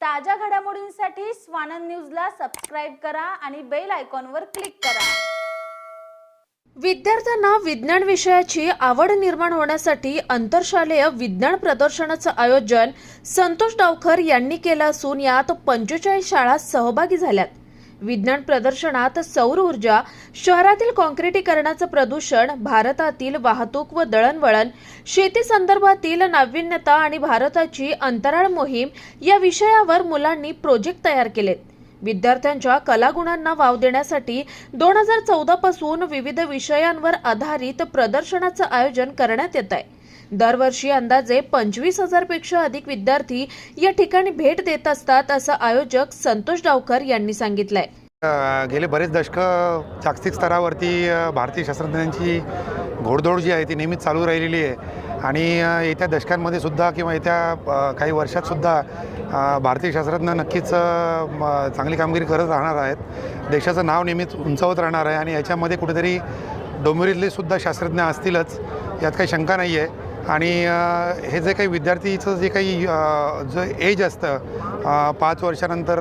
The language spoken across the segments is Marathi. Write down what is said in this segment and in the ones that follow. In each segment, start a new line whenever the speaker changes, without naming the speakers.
ताज्या घडामोडींसाठी स्वानंद न्यूजला सबस्क्राईब करा आणि बेल आयकॉनवर क्लिक करा.
विद्यार्थ्यांना विज्ञान विषयाची आवड निर्माण होण्यासाठी आंतरशालेय विज्ञान प्रदर्शनाचं आयोजन संतोष डावकर यांनी केलं असून यात पंचेचाळीस शाळा सहभागी झाल्यात. विज्ञान प्रदर्शनात सौर ऊर्जा शहरातील काँक्रिटीकरणाचं प्रदूषण भारतातील वाहतूक व दळणवळण शेती संदर्भातील नाविन्यता आणि भारताची अंतराळ मोहीम या विषयावर मुलांनी प्रोजेक्ट तयार केलेत विद्यार्थ्यांच्या कलागुणांना वाव देण्यासाठी दोन हजार चौदा पासून विविध विषयांवर आधारित प्रदर्शनाचं आयोजन करण्यात येत आहे दरवर्षी अंदाजे पंचवीस हजारपेक्षा अधिक विद्यार्थी या ठिकाणी भेट देत असतात असं आयोजक संतोष डावकर यांनी सांगितलंय.
गेले बरेच दशकं जागतिक स्तरावरती भारतीय शास्त्रज्ञांची घोडदौड जी आहे ती नेहमीच चालू राहिलेली आहे. आणि येत्या दशकांमध्ये सुद्धा किंवा येत्या काही वर्षात सुद्धा भारतीय शास्त्रज्ञ नक्कीच चांगली कामगिरी करत राहणार आहेत. देशाचं नाव नेहमीच उंचावत राहणार आहे आणि याच्यामध्ये कुठेतरी डोंबिवलीतले सुद्धा शास्त्रज्ञ असतीलच यात काही शंका नाही आहे आणि हे जे काही विद्यार्थीचं जे काही जे एज असतं पाच वर्षानंतर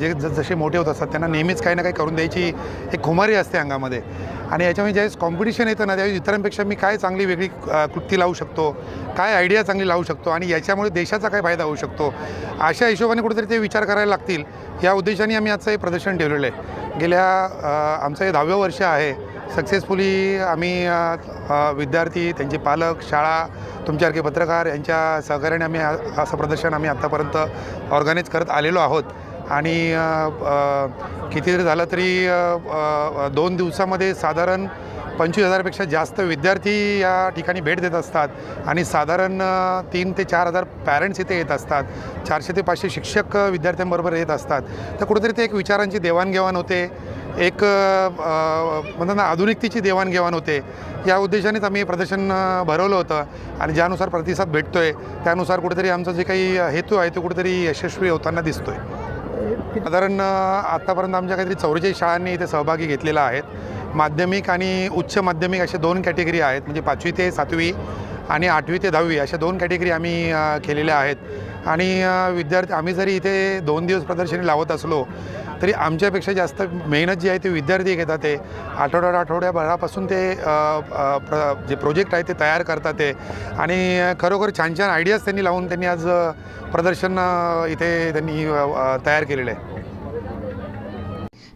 जे ज जसे मोठे होत असतात त्यांना नेहमीच काही ना काही करून द्यायची एक खुमारी असते अंगामध्ये. आणि याच्यामध्ये ज्यावेळेस कॉम्पिटिशन येतं ना त्यावेळेस इतरांपेक्षा मी काय चांगली वेगळी कृती लावू शकतो काय आयडिया चांगली लावू शकतो आणि याच्यामुळे देशाचा काय फायदा होऊ शकतो अशा हिशोबाने कुठेतरी ते विचार करायला लागतील. या उद्देशाने आम्ही आजचं हे प्रदर्शन ठेवलेलं आहे. गेल्या आमचं हे दहावं वर्ष आहे. सक्सेसफुली आम्ही विद्यार्थी त्यांचे पालक शाळा तुमच्यासारखे पत्रकार यांच्या सहकार्याने आम्ही असं प्रदर्शन आम्ही आत्तापर्यंत ऑर्गनाईज करत आलेलो आहोत. आणि कितीतरी किती जरी झालं तरी दोन दिवसामध्ये साधारण पंचवीस हजारपेक्षा जास्त विद्यार्थी या ठिकाणी भेट देत असतात. आणि साधारण तीन ते चार हजार पॅरेंट्स इथे येत असतात. चारशे ते पाचशे शिक्षक विद्यार्थ्यांबरोबर येत असतात. तर कुठेतरी ते एक विचारांची देवाणघेवाण होते. एक म्हणतात ना आधुनिकतेची देवाणघेवाण होते. या उद्देशानेच आम्ही प्रदर्शन भरवलं होतं. आणि ज्यानुसार प्रतिसाद भेटतो आहे त्यानुसार कुठेतरी आमचा जे काही हेतू आहे तो कुठेतरी यशस्वी होताना दिसतो आहे साधारण आत्तापर्यंत आमच्या काहीतरी चौवेचाळीस शाळांनी इथे सहभागी घेतलेला आहेत. माध्यमिक आणि उच्च माध्यमिक असे दोन कॅटेगरी आहेत. म्हणजे पाचवी ते सातवी आणि आठवी ते दहावी अशा दोन कॅटेगरी आम्ही केलेल्या आहेत. आणि विद्यार्थी आम्ही जरी इथे दोन दिवस प्रदर्शनी लावत असलो तरी आमच्यापेक्षा जास्त मेहनत जी आहे ते विद्यार्थी घेतात ते. आठवड्या आठवड्याभरापासून ते प्र जे प्रोजेक्ट आहे ते तयार करतात ते. आणि खरोखर छान छान आयडियाज त्यांनी लावून त्यांनी आज प्रदर्शन इथे त्यांनी तयार केलेलं आहे.